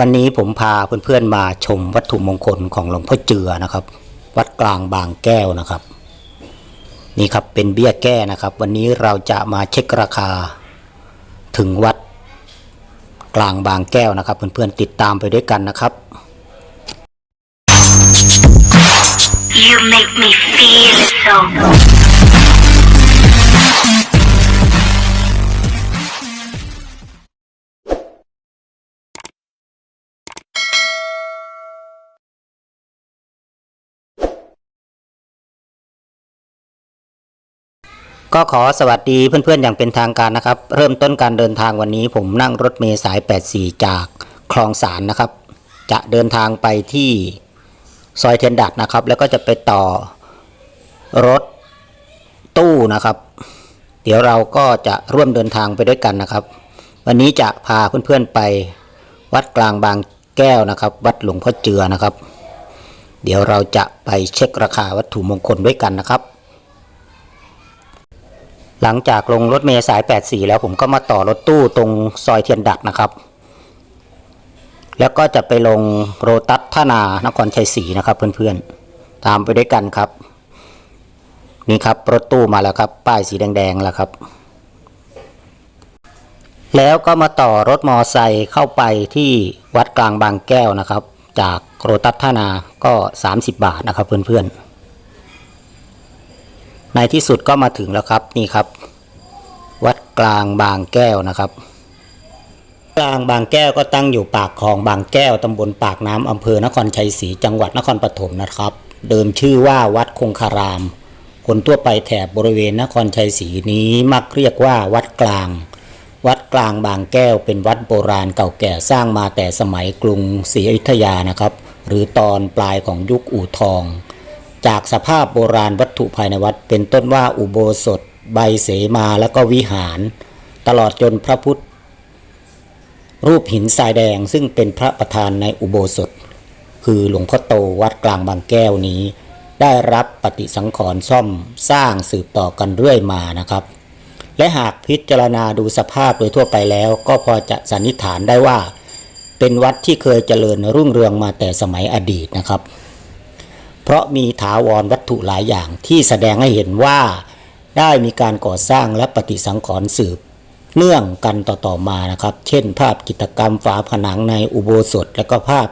วันนี้ผมพาเพื่อนๆมาชมวัตถุมงคลของหลวงพ่อเจือนะครับ วัดกลางบางแก้วนะครับ นี่ครับเป็นเบี้ยแก้นะครับ วันนี้เราจะมาเช็คราคาถึงวัดกลางบางแก้วนะครับ เพื่อนๆติดตามไปด้วยกันนะครับ You make me feel so ก็ขอสวัสดีเพื่อนๆอย่างเป็นทางการนะครับ เริ่มต้นการเดินทางวันนี้ผมนั่งรถเมล์สาย 84 จากคลองสารนะครับ จะเดินทางไปที่ซอยเทียนดัดนะครับ แล้วก็จะไปต่อรถตู้นะครับ เดี๋ยวเราก็จะร่วมเดินทางไปด้วยกันนะครับ วันนี้จะพาเพื่อนๆไปวัดกลางบางแก้วนะครับ วัดหลวงพ่อเจือนะครับ เดี๋ยวเราจะไปเช็คราคาวัตถุมงคลด้วยกันนะครับ หลังจากลงรถเมล์สาย 84 แล้วผมก็มาต่อรถตู้ตรงซอยเทียนดักนะครับ แล้วก็จะไปลงโรตัสท่านานครชัยศรีนะครับเพื่อนๆ ตามไปด้วยกันครับ นี่ครับรถตู้มาแล้วครับ ป้ายสีแดงๆแล้วครับ แล้วก็มาต่อรถมอไซค์เข้าไปที่วัดกลางบางแก้วนะครับ จากโรตัสท่านาก็ 30 บาทนะครับเพื่อนๆ ในที่สุดก็มาถึงแล้วครับนี่ครับ วัดกลางบางแก้วนะครับ กลางบางแก้วก็ตั้งอยู่ปากคลองบางแก้วตำบลปากน้ำอำเภอนครชัยศรีจังหวัดนครปฐมนะครับ เดิมชื่อว่าวัดคงคาราม คนทั่วไปแถบบริเวณนครชัยศรีนี้มักเรียกว่าวัดกลาง วัดกลางบางแก้วเป็นวัดโบราณเก่าแก่สร้างมาแต่สมัยกรุงศรีอยุธยานะครับ หรือตอนปลายของยุคอู่ทองจากสภาพโบราณวั ถุภายในวัด เป็นต้นว่าอุโบสถ ใบเสมาแล้วก็วิหาร ตลอดจนพระพุทธ รูปหินทรายแดงซึ่งเป็นพระประธานในอุโบสถ คือหลวงพ่อโตวัดกลางบางแก้วนี้ ได้รับปฏิสังขรณ์ซ่อมสร้างสืบต่อกันเรื่อยมานะครับ และหากพิจารณาดูสภาพโดยทั่วไปแล้ว ก็พอจะสันนิษฐานได้ว่า เป็นวัดที่เคยเจริญรุ่งเรืองมาแต่สมัยอดีตนะครับ เพราะมีถาวรวัตถุหลายอย่างที่แสดงให้เห็นว่า ได้มีการก่อสร้างและปฏิสังขรณ์สืบ เนื่องกันต่อๆมานะครับ เช่น ภาพกิจกรรมฝาผนังในอุโบสถ และก็ภาพ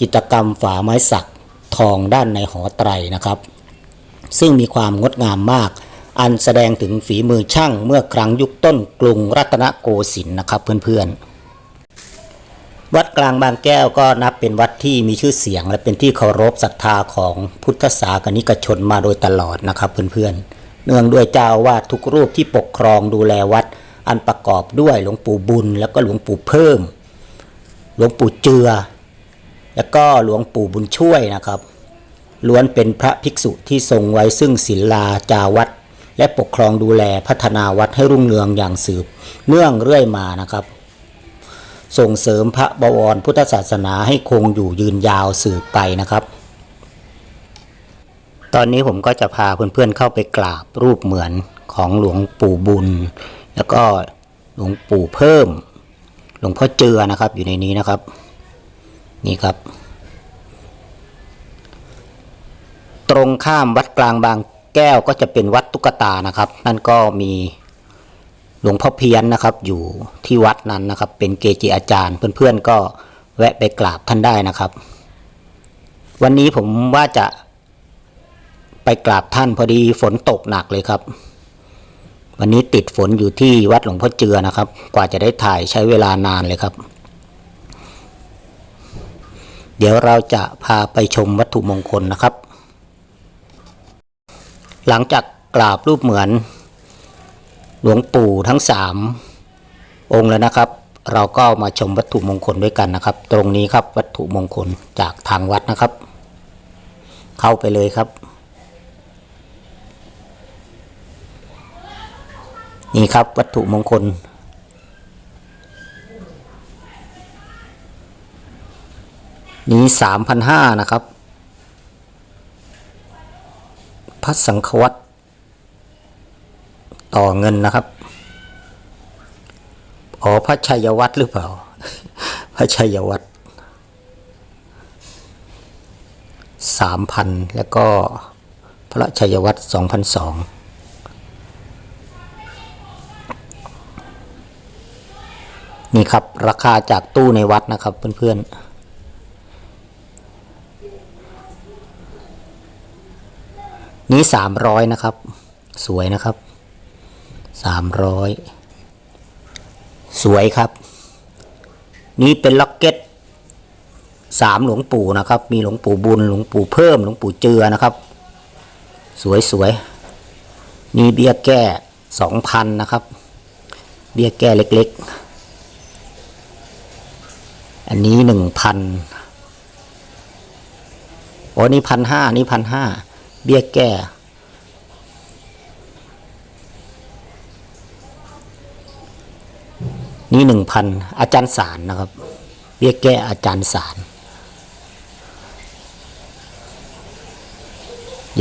กิจกรรมฝาไม้สักทองด้านในหอไตรนะครับ ซึ่งมีความงดงามมาก อันแสดงถึงฝีมือช่างเมื่อครั้งยุคต้นกรุงรัตนโกสินทร์นะครับเพื่อนๆ วัดกลางบางแก้วก็นับเป็นวัดที่มีชื่อเสียง และเป็นที่เคารพศรัทธาของพุทธศาสนิกชนมาโดยตลอดนะครับเพื่อนๆ เนื่องด้วยเจ้าวาดทุกรูปที่ปกครองดูแลวัด อันประกอบด้วยหลวงปู่บุญ แล้วก็หลวงปู่เพิ่ม หลวงปู่เจือ แล้วก็หลวงปู่บุญช่วยนะครับ ล้วนเป็นพระภิกษุที่ทรงไว้ซึ่งศีลาจาวัด และปกครองดูแลพัฒนาวัดให้รุ่งเรืองอย่างสืบ เนื่องเรื่อยมานะครับ ส่งเสริมพระบวรพุทธศาสนาให้คงอยู่ยืนยาวสืบไปนะครับ ตอนนี้ผมก็จะพาเพื่อนๆเข้าไปกราบรูปเหมือนของหลวงปู่บุญ แล้วก็หลวงปู่เพิ่ม หลวงพ่อเจือนะครับอยู่ในนี้นะครับ นี่ครับ ตรงข้ามวัดกลางบางแก้วก็จะเป็นวัดตุ๊กตานะครับ นั่นก็มี หลวงพ่อเพียนนะครับ อยู่ที่วัดนั้นนะครับ เป็นเกจิอาจารย์เพื่อนๆก็แวะไปกราบท่านได้นะครับ วันนี้ผมว่าจะไปกราบท่านพอดีฝนตกหนักเลยครับ วันนี้ติดฝนอยู่ที่วัดหลวงพ่อเจือนะครับ กว่าจะได้ถ่ายใช้เวลานานเลยครับ เดี๋ยวเราจะพาไปชมวัตถุมงคลนะครับ หลังจากกราบรูปเหมือน หลวงปู่ทั้งสามองค์แล้วนะครับ เราก็มาชมวัตถุมงคลด้วยกันนะครับ ตรงนี้ครับวัตถุมงคลจากทางวัดนะครับ เข้าไปเลยครับ นี่ครับวัตถุมงคลนี้สามพันห้านะครับพระสังฆวัตร ต่อเงินนะครับ อ๋อพระชัยวัตรหรือเปล่า พระชัยวัตรสามพันแล้วก็พระชัยวัตรสองพันสองนี่ครับ ราคาจากตู้ในวัดนะครับเพื่อนๆนี้สามร้อยนะครับ สวยนะครับ สามร้อยสวยครับ นี่เป็นล็อกเก็ตสามหลวงปู่นะครับ มีหลวงปู่บุญหลวงปู่เพิ่มหลวงปู่เจือนะครับ สวยสวยนี่เบี้ยแก้สองพันนะครับ เบี้ยแก้เล็กๆ อันนี้หนึ่งพันโอ้นี่พันห้านี่พันห้าเบี้ยแก้ นี่หนึ่งพันอาจารย์สารนะครับ เรียกแก้อาจารย์สาร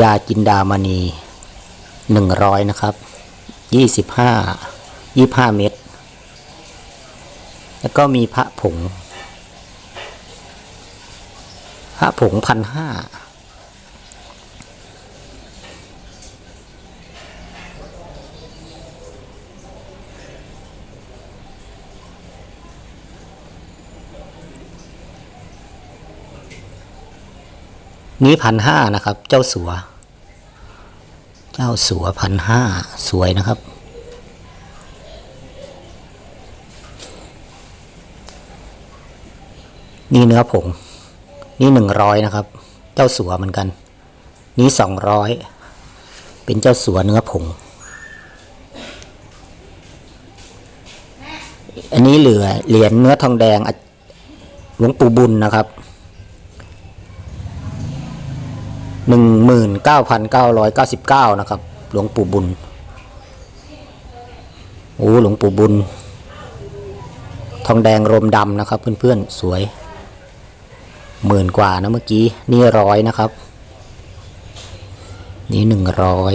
ยาจินดามณีหนึ่งร้อยนะครับยี่สิบห้ายี่ห้าเม็ดแล้วก็มีพระผง พระผงพันห้า นี้พันห้านะครับ เจ้าสัว เจ้าสัวพันห้าสวยนะครับ นี่เนื้อผง นี่หนึ่งร้อยนะครับ เจ้าสัวเหมือนกัน นี้สองร้อยเป็นเจ้าสัวเนื้อผง อันนี้เหลือเหรียญเนื้อทองแดงหลวงปู่บุญนะครับ 19,999 นะครับ หลวงปู่บุญ โอ้ หลวงปู่บุญ ทองแดงรมดำนะครับ เพื่อนๆ สวยหมื่นกว่านะเมื่อกี้ นี่ร้อยนะครับ นี่หนึ่งร้อย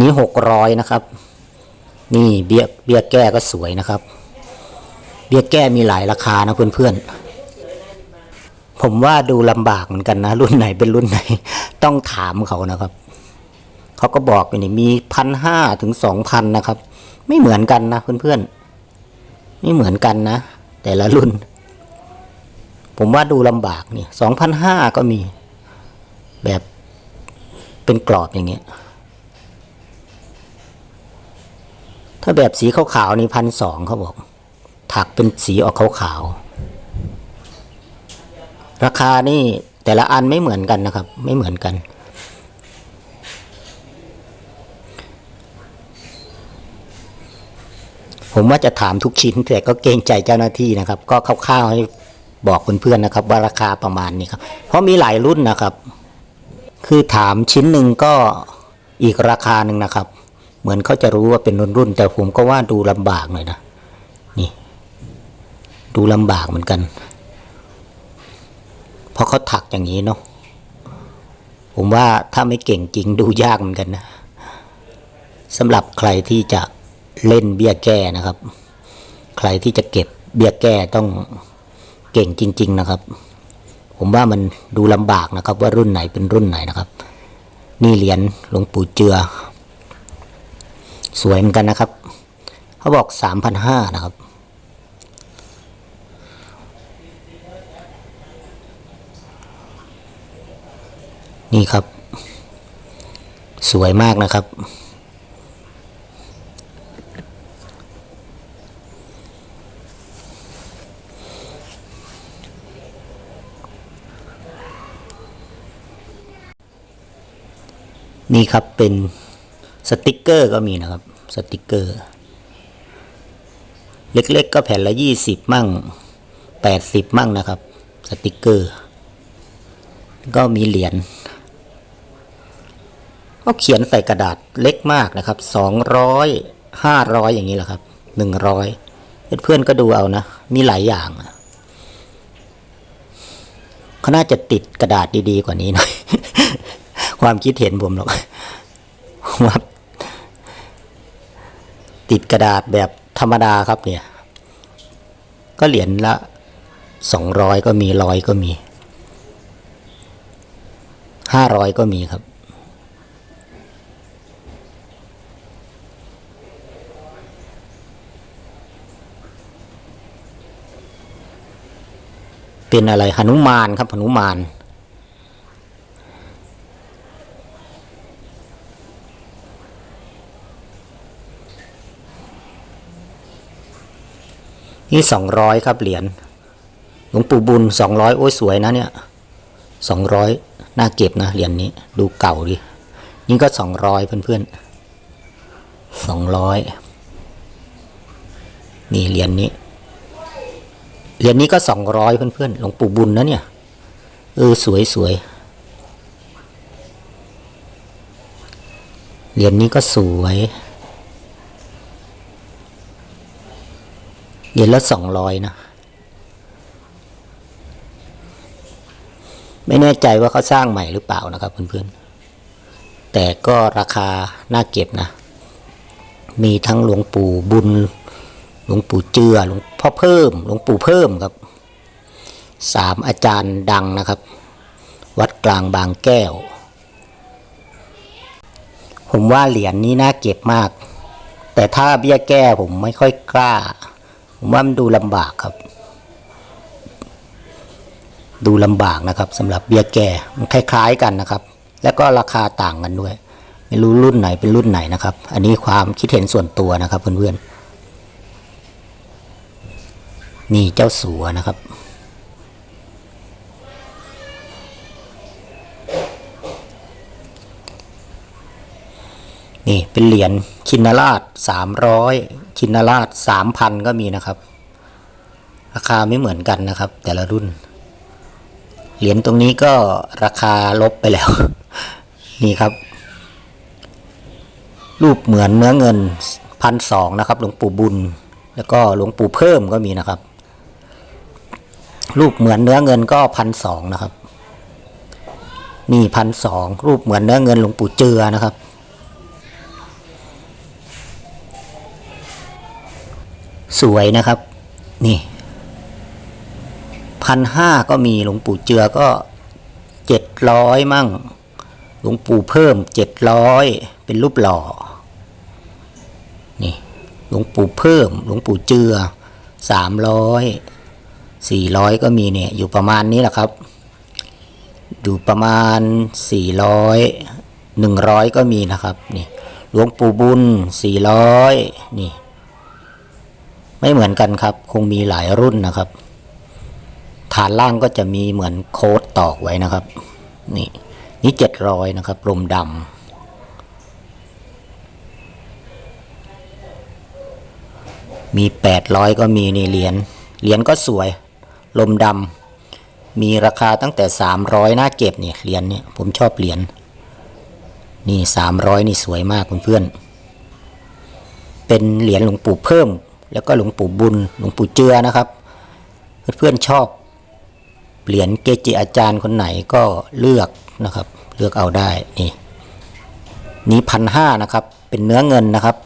นี่หกร้อยนะครับ นี่เบี้ยเบี้ยแก้ก็สวยนะครับ เบี้ยแก้มีหลายราคานะเพื่อนๆ ผมว่าดูลำบากเหมือนกันนะ รุ่นไหนเป็นรุ่นไหน ต้องถามเขานะครับ เขาก็บอกอยู่นี่มีพันห้าถึงสองพันนะครับ ไม่เหมือนกันนะเพื่อนๆ ไม่เหมือนกันนะ แต่ละรุ่น ผมว่าดูลำบากนี่สองพันห้าก็มี แบบเป็นกรอบอย่างเงี้ยถ้าแบบสีขาวๆนี่พันสองเขาบอก ถักเป็นสีออกขาวๆราคานี่แต่ละอันไม่เหมือนกันนะครับ ไม่เหมือนกัน ผมว่าจะถามทุกชิ้นแต่ก็เกรงใจเจ้าหน้าที่นะครับ ก็คร่าวๆให้บอกเพื่อนๆนะครับ ว่าราคาประมาณนี้ครับ เพราะมีหลายรุ่นนะครับ คือถามชิ้นหนึ่งก็อีกราคาหนึ่งนะครับ เหมือนเขาจะรู้ว่าเป็นรุ่นรุ่นแต่ผมก็ว่าดูลำบากหน่อยนะ ดูลำบากเหมือนกัน เพราะเขาถักอย่างนี้เนาะผมว่าถ้าไม่เก่งจริงดูยากเหมือนกันนะสำหรับใครที่จะเล่นเบี้ยแก้นะครับ ใครที่จะเก็บเบี้ยแก้ต้องเก่งจริง ๆนะครับ ผมว่ามันดูลำบากนะครับ ว่ารุ่นไหนเป็นรุ่นไหนนะครับ นี่เหรียญหลวงปู่เจือ สวยเหมือนกันนะครับ เขาบอกสามพันห้านะครับ นี่ครับ สวยมากนะครับ นี่ครับเป็นสติกเกอร์ก็มีนะครับ สติกเกอร์ เล็กๆก็แผ่นละยี่สิบมั่งแปดสิบมั่งนะครับ สติกเกอร์ ก็มีเหรียญ ก็เขียนใส่กระดาษเล็กมากนะครับสองร้อยห้าร้อยอย่างนี้แหละครับหนึ่งร้อยเพื่อนๆก็ดูเอานะ มีหลายอย่างเขาน่าจะติดกระดาษดีๆกว่านี้หน่อย ความคิดเห็นผมหรอกว่าติดกระดาษแบบธรรมดาครับเนี่ย ก็เหรียญละสองร้อยก็มีร้อยก็มีห้าร้อยก็มีครับ เป็นอะไรหนุมานครับหนุมาน นี่สองร้อยครับเหรียญหลวงปู่บุญสองร้อยโอ้ยสวยนะเนี่ยสองร้อยน่าเก็บนะเหรียญนี้ดูเก่าดินี่ก็สองร้อยเพื่อนๆสองร้อยนี่เหรียญนี้ เหรียญนี้ก็สองร้อยเพื่อนๆหลวงปู่บุญนะเนี่ย เออ สวยสวยเหรียญนี้ก็สวยเหรียญละสองร้อยนะ ไม่แน่ใจว่าเขาสร้างใหม่หรือเปล่านะครับเพื่อนๆ แต่ก็ราคาน่าเก็บนะ มีทั้งหลวงปู่บุญ หลวงปู่เจือหลวงพ่อเพิ่ม หลวงปู่เพิ่มครับสามอาจารย์ดังนะครับ วัดกลางบางแก้ว ผมว่าเหรียญนี้น่าเก็บมาก แต่ถ้าเบี้ยแก้ผมไม่ค่อยกล้า ผมว่ามันดูลำบากครับ ดูลำบากนะครับสำหรับเบี้ยแก่มันคล้ายๆกันนะครับ แล้วก็ราคาต่างกันด้วย ไม่รู้รุ่นไหนเป็นรุ่นไหนนะครับ อันนี้ความคิดเห็นส่วนตัวนะครับเพื่อนๆ นี่เจ้าสัวนะครับ นี่เป็นเหรียญชินราชสามร้อยชินราชสามพันก็มีนะครับ ราคาไม่เหมือนกันนะครับ แต่ละรุ่น เหรียญตรงนี้ก็ราคาลบไปแล้ว นี่ครับ รูปเหมือนเนื้อเงินพันสองนะครับหลวงปู่บุญแล้วก็หลวงปู่เพิ่มก็มีนะครับ รูปเหมือนเนื้อเงินก็พันสองนะครับ นี่พันสองรูปเหมือนเนื้อเงินหลวงปู่เจือนะครับ สวยนะครับ นี่พันห้าก็มีหลวงปู่เจือก็เจ็ดร้อยมั่ง หลวงปู่เพิ่มเจ็ดร้อยเป็นรูปหล่อ นี่หลวงปู่เพิ่ม หลวงปู่เจือสามร้อย สี่ร้อยก็มีเนี่ยอยู่ประมาณนี้แหละครับ อยู่ประมาณสี่ร้อยหนึ่งร้อยก็มีนะครับนี่หลวงปู่บุญสี่ร้อยนี่ ไม่เหมือนกันครับ คงมีหลายรุ่นนะครับ ฐานล่างก็จะมีเหมือนโค้ดตอกไว้นะครับ นี่นี่เจ็ดร้อยนะครับลมดำมีแปดร้อยก็มีนี่เหรียญ เหรียญก็สวย ลมดำมีราคาตั้งแต่สามร้อยน่าเก็บเนี่ยเหรียญเนี่ยผมชอบเหรียญนี่สามร้อยนี่สวยมากเพื่อนๆเป็นเหรียญหลวงปู่เพิ่ม แล้วก็หลวงปู่บุญหลวงปู่เจือนะครับ เพื่อนๆชอบเหรียญเกจิอาจารย์คนไหนก็เลือกนะครับ เลือกเอาได้นี่นี้พันห้านะครับ เป็นเนื้อเงินนะครับ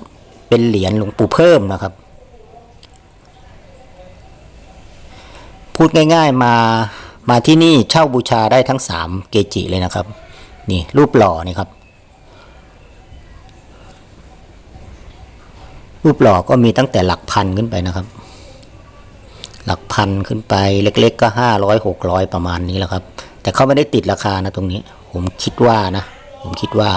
เป็นเหรียญหลวงปู่เพิ่มนะครับ พูดง่าย ๆ มามาที่นี่เช่าบูชาได้ทั้งสามเกจิเลยนะครับ นี่รูปหล่อนี่ครับ รูปหล่อก็มีตั้งแต่หลักพันขึ้นไปนะครับ หลักพันขึ้นไปเล็ก ๆ ก็ห้าร้อยหกร้อยประมาณนี้แหละครับ แต่เขาไม่ได้ติดราคานะตรงนี้ ผมคิดว่านะ ผมคิดว่า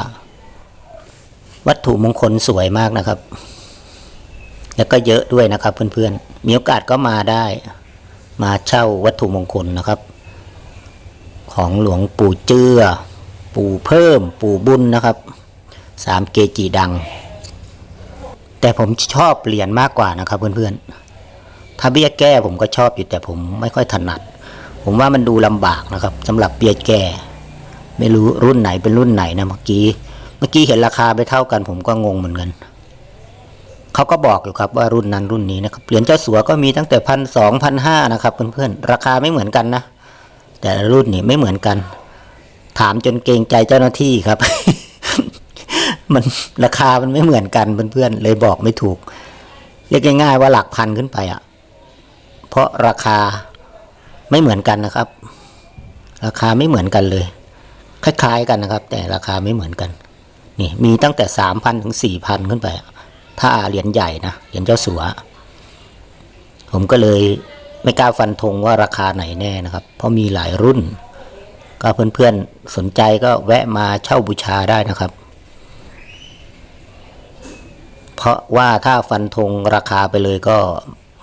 วัตถุมงคลสวยมากนะครับ แล้วก็เยอะด้วยนะครับเพื่อนๆมีโอกาสก็มาได้ มาเช่าวัตถุมงคลนะครับ ของหลวงปู่เจือ ปู่เพิ่ม ปู่บุญนะครับสามเกจิดัง แต่ผมชอบเหรียญมากกว่านะครับ เพื่อนๆ ถ้าเบี้ยแก้ผมก็ชอบอยู่แต่ผมไม่ค่อยถนัด ผมว่ามันดูลำบากนะครับสำหรับเบี้ยแก้ไม่รู้รุ่นไหนเป็นรุ่นไหนนะเมื่อกี้ เมื่อกี้เห็นราคาไปเท่ากัน ผมก็งงเหมือนกัน เขาก็บอกอยู่ครับว่ารุ่นนั้นรุ่นนี้นะครับเหรียญเจ้าสัวก็มีตั้งแต่พันสองพันห้านะครับเพื่อนๆราคาไม่เหมือนกันนะ แต่รุ่นนี่ไม่เหมือนกัน ถามจนเกรงใจเจ้าหน้าที่ครับ มันราคามันไม่เหมือนกันเพื่อนๆเลยบอกไม่ถูกเรียกง่ายๆว่าหลักพันขึ้นไปอะ เพราะราคาไม่เหมือนกันนะครับ ราคาไม่เหมือนกันเลย คล้ายๆกันนะครับ แต่ราคาไม่เหมือนกัน นี่มีตั้งแต่สามพันถึงสี่พันขึ้นไปอะ ถ้าเหรียญใหญ่นะเหรียญเจ้าสัว ผมก็เลยไม่กล้าฟันธงว่าราคาไหนแน่นะครับ เพราะมีหลายรุ่น ก็เพื่อนๆสนใจก็แวะมาเช่าบูชาได้นะครับ เพราะว่าถ้าฟันธงราคาไปเลยก็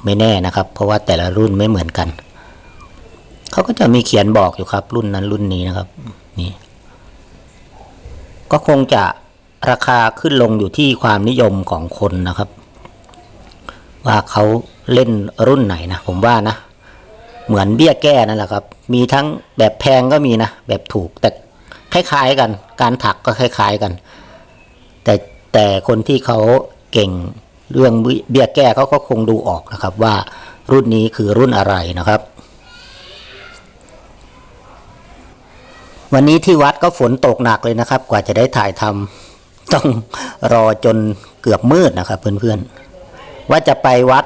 ไม่แน่นะครับ เพราะว่าแต่ละรุ่นไม่เหมือนกันเขาก็จะมีเขียนบอกอยู่ครับ รุ่นนั้นรุ่นนี้นะครับ นี่ ก็คงจะ ราคาขึ้นลงอยู่ที่ความนิยมของคนนะครับ ว่าเขาเล่นรุ่นไหนนะผมว่านะ เหมือนเบี้ยแก้นั่นแหละครับ มีทั้งแบบแพงก็มีนะ แบบถูกแต่คล้ายๆกัน การถักก็คล้าย ๆกัน แต่แต่คนที่เขาเก่งเรื่องเบี้ยแก้เขาก็คงดูออกนะครับ ว่ารุ่นนี้คือรุ่นอะไรนะครับ วันนี้ที่วัดก็ฝนตกหนักเลยนะครับ กว่าจะได้ถ่ายทำ ต้องรอจนเกือบมืดนะครับ เพื่อนๆ ว่าจะไปวัด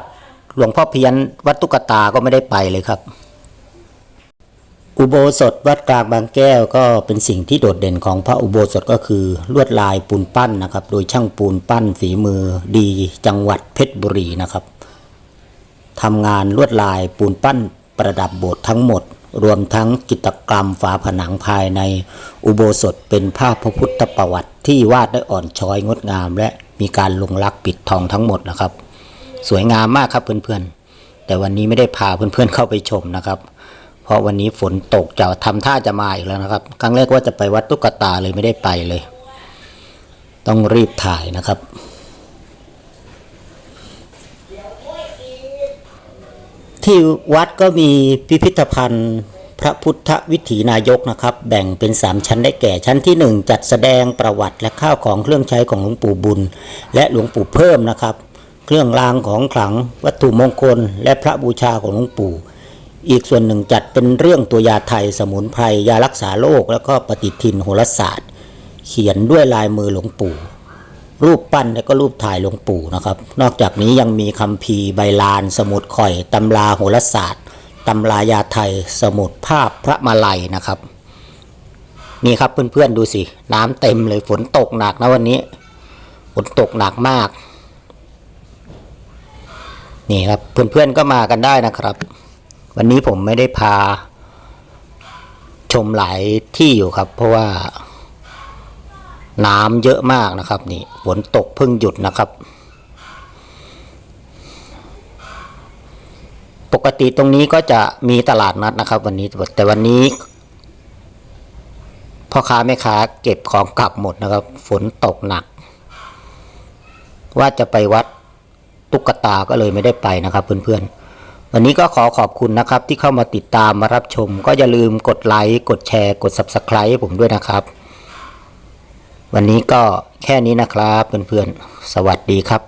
หลวงพ่อเพียนวัดตุกตาก็ไม่ได้ไปเลยครับ อุโบสถวัดกลางบางแก้วก็เป็นสิ่งที่โดดเด่นของพระอุโบสถก็คือลวดลายปูนปั้นนะครับ โดยช่างปูนปั้นฝีมือดีจังหวัดเพชรบุรีนะครับทำงานลวดลายปูนปั้นประดับโบสถ์ทั้งหมด รวมทั้งจิตกรรมฝาผนังภายในอุโบสถเป็นภาพพระพุทธประวัติที่วาดได้อ่อนช้อยงดงาม และมีการลงลักปิดทองทั้งหมดนะครับ สวยงามมากครับเพื่อนๆ แต่วันนี้ไม่ได้พาเพื่อนๆเข้าไปชมนะครับ เพราะวันนี้ฝนตกจะทำท่าจะมาอีกแล้วนะครับ ครั้งแรกว่าจะไปวัดตุ๊กตาเลยไม่ได้ไปเลย ต้องรีบถ่ายนะครับ ที่วัดก็มีพิพิธภัณฑ์พระพุทธวิถีนายกนะครับ แบ่งเป็น 3 ชั้นได้แก่ชั้นที่ 1 จัดแสดงประวัติและข้าวของเครื่องใช้ของหลวงปู่บุญ และหลวงปู่เพิ่มนะครับ เครื่องรางของขลังวัตถุมงคล และพระบูชาของหลวงปู่ อีกส่วนหนึ่งจัดเป็นเรื่องตัวยาไทยสมุนไพรยารักษาโรคแล้วก็ปฏิทินโหราศาสตร์ เขียนด้วยลายมือหลวงปู่ รูปปั้นและก็รูปถ่ายหลวงปู่นะครับ นอกจากนี้ยังมีคัมภีร์ใบลาน สมุดข่อยตำราโหราศาสตร์ตำรายาไทย สมุดภาพพระมาลัยนะครับ นี่ครับเพื่อนๆดูสิ น้ำเต็มเลยฝนตกหนักนะวันนี้ฝนตกหนักมาก นี่ครับเพื่อนๆก็มากันได้นะครับ วันนี้ผมไม่ได้พาชมหลายที่อยู่ครับ เพราะว่า น้ำเยอะมากนะครับ นี่ฝนตกเพิ่งหยุดนะครับ ปกติตรงนี้ก็จะมีตลาดนัดนะครับ วันนี้แต่วันนี้พ่อค้าแม่ค้าเก็บของกลับหมดนะครับ ฝนตกหนัก ว่าจะไปวัดตุ๊กตาก็เลยไม่ได้ไปนะครับ เพื่อนๆ วันนี้ก็ขอขอบคุณนะครับ ที่เข้ามาติดตามมารับชม ก็อย่าลืมกดไลค์กดแชร์ กด Subscribe ให้ผมด้วยนะครับ วันนี้ก็แค่นี้นะครับเพื่อนๆ สวัสดีครับ